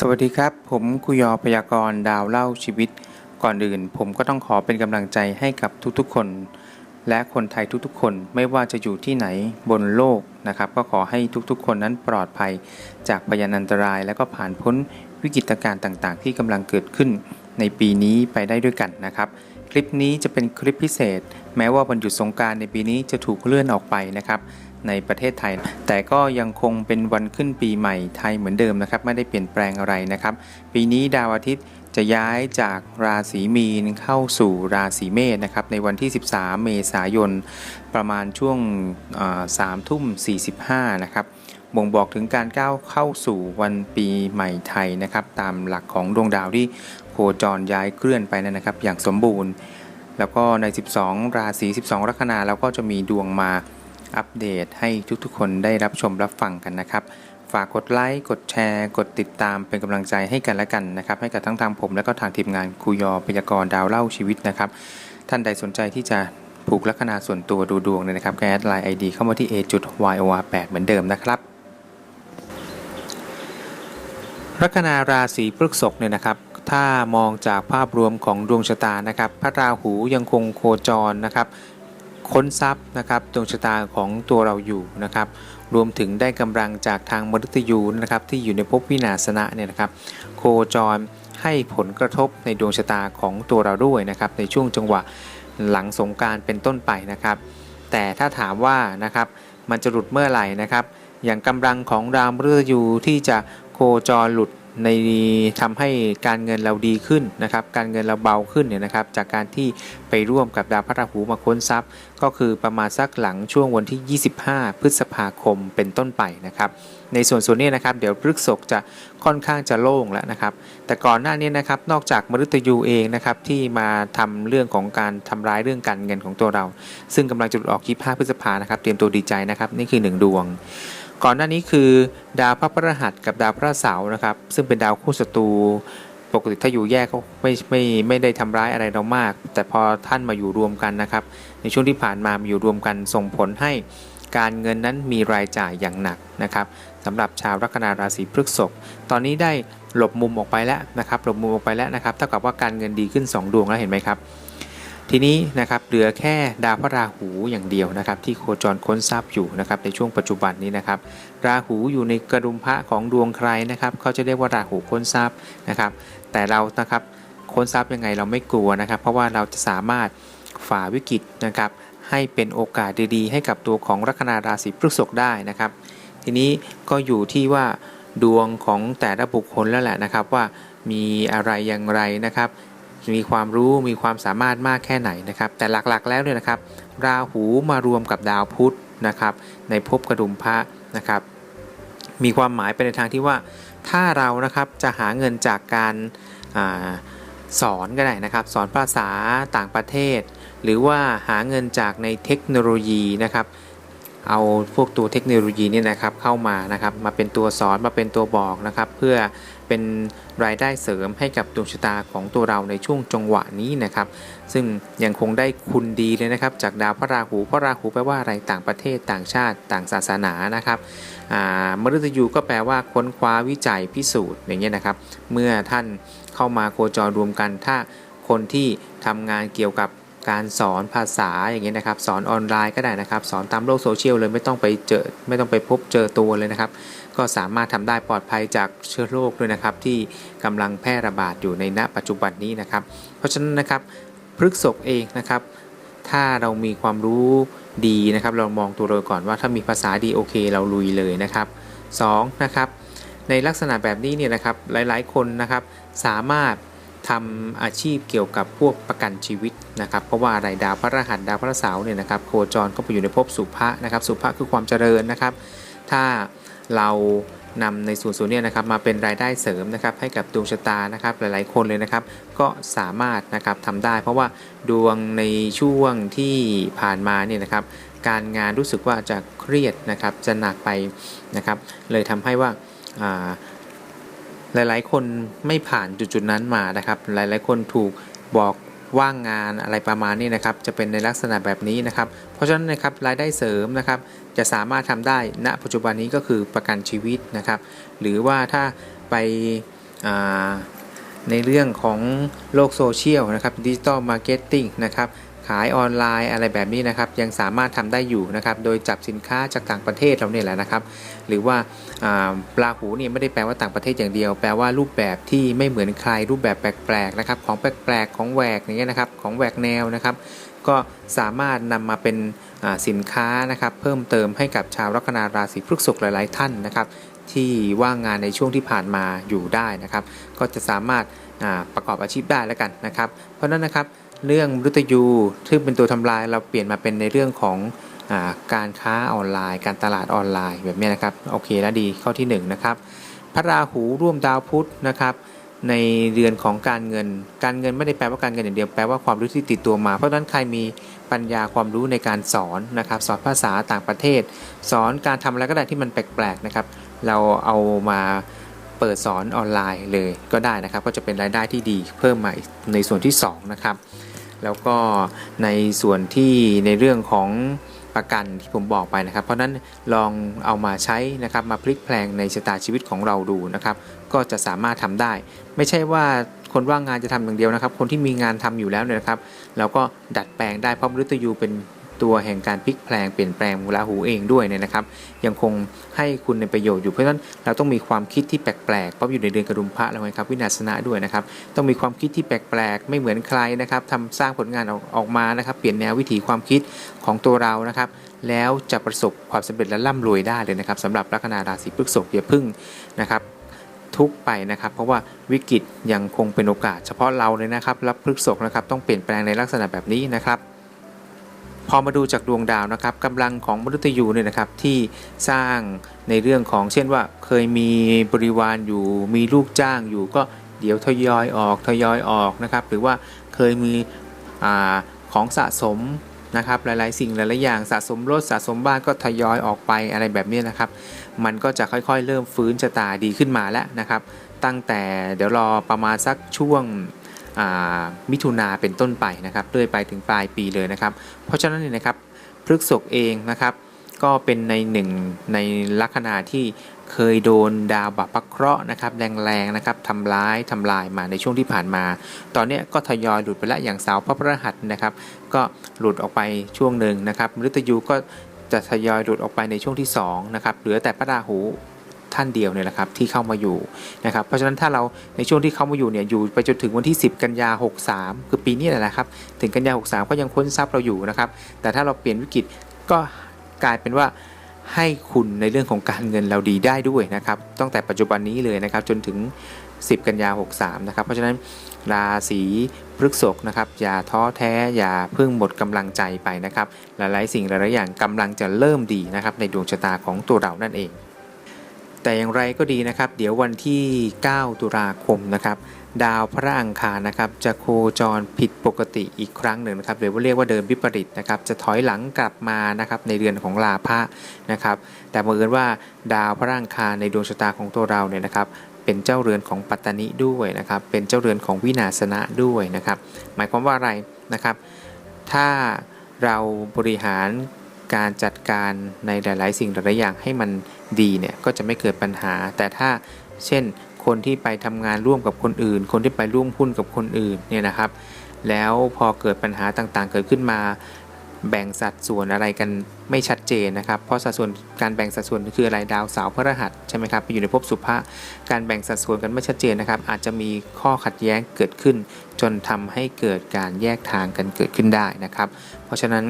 สวัสดีครับ ผมคุยอพยากรดาวเล่าชีวิต ก่อนอื่น ผมก็ต้องขอเป็นกำลังใจให้กับทุกๆคน และคนไทยทุกๆ คนไม่ว่าจะอยู่ที่ไหนบนโลกนะครับ ก็ขอให้ทุกๆ คนนั้นปลอดภัย จากพยานอันตราย และก็ผ่านพ้นวิกฤตการณ์ต่างๆ ที่กำลังเกิดขึ้นในปีนี้ไปได้ด้วยกันนะครับ คลิปนี้จะเป็นคลิปพิเศษ แม้ว่าวันหยุดสงการในปีนี้จะถูกเลื่อนออกไปนะครับ ในประเทศไทย แต่ก็ยังคงเป็นวันขึ้นปีใหม่ไทยเหมือนเดิมนะครับ ไม่ได้เปลี่ยนแปลงอะไรนะครับ ปีนี้ดาวอาทิตย์จะย้ายจากราศีมีนเข้าสู่ราศีเมษนะครับในวันที่ 13 เมษายน ประมาณช่วงสามทุ่ม 45 นะครับ บ่งบอกถึงการก้าวเข้าสู่วันปีใหม่ไทยนะครับ ตามหลักของดวงดาวที่โคจรย้ายเคลื่อนไปนั่นนะครับ อย่างสมบูรณ์ แล้วก็ใน 12 ราศี 12 ลัคนาเราก็จะมีดวงมา อัปเดตให้ทุกๆ คนได้รับชมรับฟังกันนะครับ ฝากกดไลค์กดแชร์ กดติดตามเป็นกำลังใจให้กันและกันนะครับ ให้กับทั้งทางผม และก็ทางทีมงานคุยอพยากรดาวเล่าชีวิตนะครับ ท่านใดสนใจที่จะผูกลัคนาส่วนตัวดูดวงเนี่ยนะครับแอดไลน์ไอดีเข้ามาที่ a.yor8 เหมือนเดิมนะครับลัคนาราศีพฤษภเนี่ยนะครับ ถ้ามองจากภาพรวมของดวงชะตานะครับ พระราหูยังคงโคจรนะครับ ค้นทรัพย์นะครับดวงชะตาของตัวเราอยู่นะครับรวมถึงได้กำลังจากทางมฤตยูนะครับที่อยู่ในภพวินาศนะเนี่ยนะครับโคจรให้ผลกระทบในดวงชะตาของตัวเราด้วยนะครับในช่วงจังหวะหลังสงการเป็นต้นไปนะครับ แต่ถ้าถามว่านะครับมันจะหลุดเมื่อไหร่นะครับ อย่างกำลังของดาวมฤตยูที่จะโคจรหลุด ในทำให้การเงินเราดีขึ้นนะครับ การเงินเราเบาขึ้นเนี่ยนะครับ จากการที่ไปร่วมกับดาวพระราหูมาค้นทรัพย์ ก็คือประมาณสักหลังช่วงวันที่ 25 พฤษภาคมเป็นต้นไปนะครับ ในส่วนส่วนนี้นะครับ เดี๋ยวพฤกษกจะค่อนข้างจะโล่งแล้วนะครับ แต่ก่อนหน้านี้นะครับ นอกจากมฤตยูเองนะครับที่มาทำเรื่องของการทำร้ายเรื่องการเงินของตัวเรา ซึ่งกำลังจะหลุดออก25พฤษภานะครับ เตรียมตัวดีใจนะครับ นี่คือ 1 ดวง ก่อนหน้านี้คือดาวพระพฤหัสกับดาวพระเสาร์นะครับ ซึ่งเป็นดาวคู่ศัตรูปกติถ้าอยู่แยกก็ไม่ไม่ไม่ได้ทำร้ายอะไรเรามาก แต่พอท่านมาอยู่รวมกันนะครับ ในช่วงที่ผ่านมามาอยู่รวมกันส่งผลให้การเงินนั้นมีรายจ่ายอย่างหนักนะครับสำหรับชาวลัคนาราศีพฤษภตอนนี้ได้หลบมุมออกไปแล้วนะครับหลบมุมออกไปแล้วนะครับเท่ากับว่าการเงินดีขึ้น 2 ดวงแล้วเห็นไหมครับ ทีนี้นะครับเหลือแค่ดาวพระราหูอย่างเดียวนะครับที่โคจรค้นทรัพย์อยู่นะครับในช่วงปัจจุบันนี้นะครับราหูอยู่ในกระดุมพระของดวงใครนะครับเขาจะเรียกว่าราหูค้นทรัพย์นะครับ แต่เรานะครับค้นทรัพย์ยังไงเราไม่กลัวนะครับ เพราะว่าเราจะสามารถฝ่าวิกฤตนะครับให้เป็นโอกาสดีๆ ให้กับตัวของลัคนาราศีพฤษภได้นะครับ ทีนี้ก็อยู่ที่ว่าดวงของแต่ละบุคคลแล้วแหละนะครับว่ามีอะไรอย่างไรนะครับ มีความรู้มีความสามารถมากแค่ไหนนะครับ แต่หลักๆแล้วเนี่ยนะครับ ราหูมารวมกับดาวพุธนะครับ ในภพกระดุมพระนะครับ มีความหมายไปในทางที่ว่าถ้าเรานะครับจะหาเงินจากการอาสอนก็ได้นะครับ สอนภาษาต่างประเทศ หรือว่าหาเงินจากในเทคโนโลยีนะครับ เอาพวกตัวเทคโนโลยีนี่นะครับเข้ามานะครับมาเป็นตัวสอนมาเป็นตัวบอกนะครับเพื่อเป็นรายได้เสริมให้กับดวงชะตาของตัวเราในช่วงจังหวะนี้นะครับ ซึ่งยังคงได้คุณดีเลยนะครับ จากดาวพระราหูพระราหูแปลว่าอะไรต่างประเทศต่างชาติต่างศาสนานะครับมฤตยูก็แปลว่าค้นคว้าวิจัยพิสูจน์อย่างเงี้ยนะครับ เมื่อท่านเข้ามาโคจรรวมกันถ้าคนที่ทำงานเกี่ยวกับ การสอนภาษาอย่างเงี้ยนะครับ สอนออนไลน์ก็ได้นะครับ สอนตามโลกโซเชียลเลยไม่ต้องไปเจอไม่ต้องไปพบเจอตัวเลยนะครับ ก็สามารถทำได้ปลอดภัยจากเชื้อโรคด้วยนะครับ ที่กำลังแพร่ระบาดอยู่ในณปัจจุบันนี้นะครับ เพราะฉะนั้นนะครับพฤกษกเองนะครับ ถ้าเรามีความรู้ดีนะครับ เรามองตัวเราก่อนว่าถ้ามีภาษาดีโอเค เราลุยเลยนะครับ2นะครับในลักษณะแบบนี้เนี่ยนะครับหลายๆ คนนะครับสามารถ ทำอาชีพเกี่ยวกับพวกประกันชีวิตนะครับ เพราะว่าอะไรดาวพระรหัสดาวพระเสาร์เนี่ยนะครับโคจรก็ไปอยู่ในภพสุภะนะครับ สุภะคือความเจริญนะครับ ถ้าเรานำในส่วนส่วนนี้นะครับมาเป็นรายได้เสริมนะครับให้กับดวงชะตานะครับหลายๆ คนเลยนะครับ ก็สามารถนะครับทำได้ เพราะว่าดวงในช่วงที่ผ่านมาเนี่ยนะครับ การงานรู้สึกว่าจะเครียดนะครับจะหนักไปนะครับ เลยทำให้ว่า หลายๆ คนไม่ผ่านจุดๆนั้นมานะครับ หลายๆ คนถูกบอกว่างงานอะไรประมาณนี้นะครับ จะเป็นในลักษณะแบบนี้นะครับ เพราะฉะนั้นนะครับรายได้เสริมนะครับ จะสามารถทำได้ณปัจจุบันนี้ก็คือประกันชีวิตนะครับ หรือว่าถ้าไปในเรื่องของโลกโซเชียลนะครับดิจิตอลมาร์เก็ตติ้งนะครับ ขายออนไลน์อะไรแบบนี้นะครับ ยังสามารถทำได้อยู่นะครับ โดยจับสินค้าจากต่างประเทศเราเนี่ยแหละนะครับ หรือว่าปลาหูเนี่ยไม่ได้แปลว่าต่างประเทศอย่างเดียว แปลว่ารูปแบบที่ไม่เหมือนใครรูปแบบแปลกๆนะครับ ของแปลกๆของแหวกอย่างเงี้ยนะครับ ของแหวกแนวนะครับ ก็สามารถนำมาเป็นสินค้านะครับ เพิ่มเติมให้กับชาวลัคนาราศีพฤษภหลายๆท่านนะครับที่ว่างงานในช่วงที่ผ่านมาอยู่ได้นะครับ ก็จะสามารถประกอบอาชีพได้แล้วกันนะครับ เพราะนั้นนะครับ เรื่องมฤตยูที่เป็นตัวทำลายเราเปลี่ยนมาเป็นในเรื่องของอการค้าออนไลน์ การตลาดออนไลน์แบบนี้นะครับโอเคแล้วดีข้อที่1นนะครับพระราหูร่วมดาวพุธนะครับในเดือนของการเงิน การเงินไม่ได้แปลว่าการเงินอย่างเดียวแปลว่าความรู้ที่ติดตัวมา เพราะฉะนั้นใครมีปัญญาความรู้ในการสอนนะครับ สอนภาษาต่างประเทศ สอนการทำอะไรก็ได้ที่มันแปลกๆนะครับ เราเอามาเปิดสอนออนไลน์เลยก็ได้นะครับ ก็จะเป็นรายได้ที่ดีเพิ่มมาในส่วนที่2นะครับ แล้วก็ในส่วนที่ในเรื่องของประกันที่ผมบอกไปนะครับ เพราะนั้นลองเอามาใช้นะครับมาพลิกแพลงในชะตาชีวิตของเราดูนะครับ ก็จะสามารถทำได้ ไม่ใช่ว่าคนว่างงานจะทำอย่างเดียวนะครับ คนที่มีงานทำอยู่แล้วเนี่ยนะครับ เราก็ดัดแปลงได้เพราะมฤตยูเป็น ตัวแห่งการพลิกแปลงเปลี่ยนแปลงราหูเองด้วยเนี่ยนะครับ ยังคงให้คุณในประโยชน์อยู่เพราะฉะนั้นเราต้องมีความคิดที่แปลกๆเพราะอยู่ในเดือนกระดุมพระแล้วไงครับวินาศนะด้วยนะครับ ต้องมีความคิดที่แปลกๆ ไม่เหมือนใครนะครับทำสร้างผลงานออกออกมานะครับเปลี่ยนแนววิถีความคิดของตัวเรานะครับ แล้วจะประสบความสำเร็จและร่ำรวยได้เลยนะครับสำหรับลัคนาราศีพฤษภอย่าพึ่งนะครับทุกไปนะครับ เพราะว่าวิกฤตยังคงเป็นโอกาส เฉพาะเราเลยนะครับรับพฤษภนะครับต้องเปลี่ยนแปลงในลักษณะแบบนี้นะครับ พอมาดูจากดวงดาวนะครับกำลังของมฤตยูเนี่ยนะครับที่สร้างในเรื่องของเช่นว่าเคยมีบริวารอยู่ มีลูกจ้างอยู่ก็เดี๋ยวทยอยออกทยอยออกนะครับ หรือว่าเคยมีอของสะสมนะครับหลายๆ สิ่งหลายๆอย่างสะสมรถสะสมบ้านก็ทยอยออกไปอะไรแบบนี้นะครับ มันก็จะค่อยๆ เริ่มฟื้นชะตาดีขึ้นมาแล้วนะครับ ตั้งแต่เดี๋ยวรอประมาณสักช่วง มิถุนาเป็นต้นไปนะครับเรื่อยไปถึงปลายปีเลยนะครับ เพราะฉะนั้นเนี่ยนะครับพฤกษกเองนะครับ ก็เป็นในหนึ่งในลัคนาที่เคยโดนดาวบัพเคราะห์นะครับแรงๆนะครับทำร้ายทำลายมาในช่วงที่ผ่านมา ตอนนี้ก็ทยอยหลุดไปแล้วอย่างเสาวพระพฤหัสนะครับ ก็หลุดออกไปช่วงหนึ่งนะครับมฤตยูก็จะทยอยหลุดออกไปในช่วงที่2นะครับเหลือแต่พระราหู ท่านเดียวเนี่ยแหละครับที่เข้ามาอยู่นะครับเพราะฉะนั้นถ้าเราในช่วงที่เข้ามาอยู่เนี่ยอยู่ไปจนถึงวันที่ 10 กันยา 63 คือปีนี้แหละครับถึงกันยา 63 ก็ยังค้นทรัพย์เราอยู่นะครับแต่ถ้าเราเปลี่ยนวิกฤตก็กลายเป็นว่าให้คุณในเรื่องของการเงินเราดีได้ด้วยนะครับตั้งแต่ปัจจุบันนี้เลยนะครับจนถึง 10 กันยา 63 นะครับเพราะฉะนั้นราศีพฤษภนะครับอย่าท้อแท้อย่าเพิ่งหมดกำลังใจไปนะครับหลายๆ สิ่งหลายๆอย่างกำลังจะเริ่มดีนะครับในดวงชะตาของตัวเรานั่นเอง แต่อย่างไรก็ดีนะครับ เดี๋ยววันที่ 9 ตุลาคมนะครับ ดาวพระอังคารนะครับ จะโคจรผิดปกติอีกครั้งหนึ่งนะครับหรือว่าเรียกว่าเดินวิปริตนะครับ จะถอยหลังกลับมานะครับในเดือนของลาภะนะครับ แต่บังเอิญว่าดาวพระอังคารในดวงชะตาของตัวเราเนี่ยนะครับเป็นเจ้าเรือนของปัตตานิด้วยนะครับ เป็นเจ้าเรือนของวินาศนะด้วยนะครับ หมายความว่าอะไรนะครับ ถ้าเราบริหาร การจัดการในหลาย ๆ สิ่งหลายๆอย่างให้มันดีเนี่ยก็จะไม่เกิดปัญหา แต่ถ้าเช่นคนที่ไปทำงานร่วมกับคนอื่น คนที่ไปร่วมหุ้นกับคนอื่นเนี่ยนะครับ แล้วพอเกิดปัญหาต่างๆ เกิดขึ้นมา แบ่งสัดส่วนอะไรกันไม่ชัดเจนนะครับ เพราะสัดส่วนการแบ่งสัดส่วนคืออะไรดาวเสาร์พฤหัสใช่ไหมครับไปอยู่ในภพสุภะการแบ่งสัดส่วนกันไม่ชัดเจนนะครับ อาจจะมีข้อขัดแย้งเกิดขึ้น จนทำให้เกิดการแยกทางกันเกิดขึ้นได้นะครับ เพราะฉะนั้น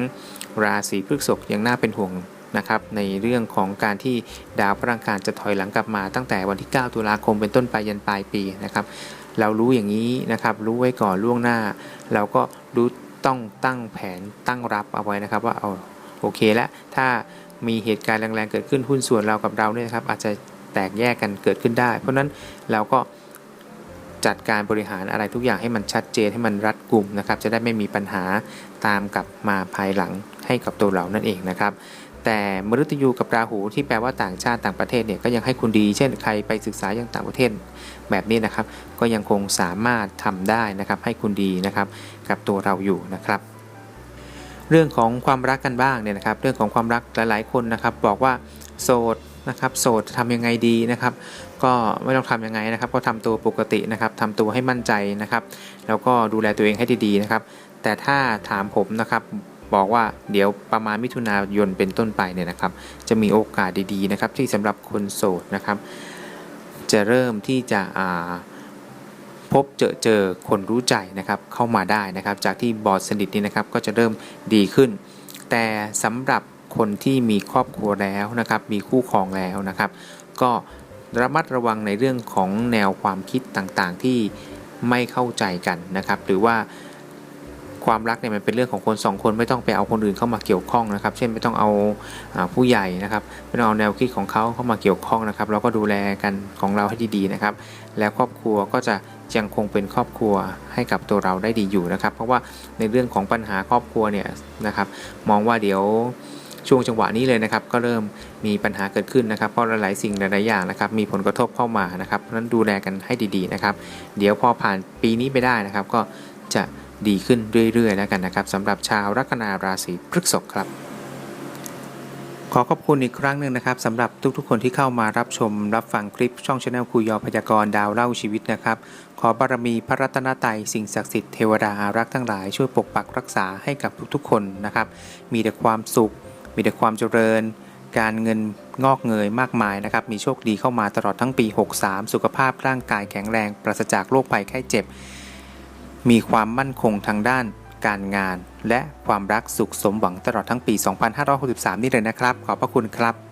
ราศีพฤษภยังน่าเป็นห่วงนะครับในเรื่องของการที่ดาวพระอังคารจะถอยหลังกลับมาตั้งแต่วันที่ 9 ตุลาคมเป็นต้นไปยันปลายปีนะครับ เรารู้อย่างนี้นะครับ รู้ไว้ก่อนล่วงหน้า เราก็รู้ต้องตั้งแผนตั้งรับเอาไว้นะครับว่าเอาโอเคแล้วถ้ามีเหตุการณ์แรงๆเกิดขึ้นหุ้นส่วนเรากับเราเนี่ยนะครับ อาจจะแตกแยกกันเกิดขึ้นได้ เพราะฉะนั้นเราก็จัดการบริหารอะไรทุกอย่างให้มันชัดเจนให้มันรัดกุมนะครับ จะได้ไม่มีปัญหาตามกลับมาภายหลัง ให้กับตัวเรานั่นเองนะครับแต่มฤตยูกับราหูที่แปลว่าต่างชาติต่างประเทศเนี่ยก็ยังให้คุณดี เช่นใครไปศึกษาอย่างต่างประเทศแบบนี้นะครับ ก็ยังคงสามารถทำได้นะครับให้คุณดีนะครับกับตัวเราอยู่นะครับ เรื่องของความรักกันบ้างเนี่ยนะครับ เรื่องของความรักหลายๆคนนะครับ บอกว่าโสดนะครับโสดทำยังไงดีนะครับ ก็ไม่ต้องทำยังไงนะครับ ก็ทำตัวปกตินะครับทำตัวให้มั่นใจนะครับ แล้วก็ดูแลตัวเองให้ดีๆนะครับ แต่ถ้าถามผมนะครับ บอกว่าเดี๋ยวประมาณมิถุนายนเป็นต้นไปเนี่ยนะครับ จะมีโอกาสดีๆนะครับ ที่สำหรับคนโสดนะครับ จะเริ่มที่จะพบเจอเจอคนรู้ใจนะครับเข้ามาได้นะครับ จากที่บอดสนิทนี่นะครับก็จะเริ่มดีขึ้น แต่สำหรับคนที่มีครอบครัวแล้วนะครับ มีคู่ครองแล้วนะครับ ก็ระมัดระวังในเรื่องของแนวความคิดต่างๆที่ไม่เข้าใจกันนะครับ หรือว่า ความรักเนี่ยมันเป็นเรื่องของคนสองคนไม่ต้องไปเอาคนอื่นเข้ามาเกี่ยวข้องนะครับ เช่นไม่ต้องเอาผู้ใหญ่นะครับไม่ต้องเอาแนวคิดของเขาเข้ามาเกี่ยวข้องนะครับ เราก็ดูแลกันของเราให้ดีๆนะครับ แล้วครอบครัวก็จะยังคงเป็นครอบครัวให้กับตัวเราได้ดีอยู่นะครับ เพราะว่าในเรื่องของปัญหาครอบครัวเนี่ยนะครับมองว่าเดี๋ยวช่วงจังหวะนี้เลยนะครับ ก็เริ่มมีปัญหาเกิดขึ้นนะครับ เพราะหลายๆสิ่งหลายๆอย่างนะครับ มีผลกระทบเข้ามานะครับเพราะนั้นดูแลกันให้ดีๆนะครับ เดี๋ยวพอผ่านปีนี้ไปได้นะครับ ก็จะ ดีขึ้นเรื่อยๆแล้วกันนะครับสำหรับชาวลัคนาราศีพฤษภครับ ขอขอบคุณอีกครั้งหนึ่งนะครับสำหรับทุกๆ คนที่เข้ามารับชมรับฟังคลิปช่องชาแนลคุยยอพยากรณ์ดาวเล่าชีวิตนะครับ ขอบารมีพระรัตนตรัยสิ่งศักดิ์สิทธิ์เทวดาอารักษ์ทั้งหลายช่วยปกปักรักษาให้กับทุกๆ คนนะครับ มีแต่ความสุข มีแต่ความเจริญการเงินงอกเงยมากมายนะครับ มีโชคดีเข้ามาตลอดทั้งปี 63 สุขภาพร่างกายแข็งแรง ปราศจากโรคภัยไข้เจ็บ มีความมั่นคงทางด้านการงาน และความรักสุขสมหวังตลอดทั้งปี 2563 นี่เลยนะครับ ขอบพระคุณครับ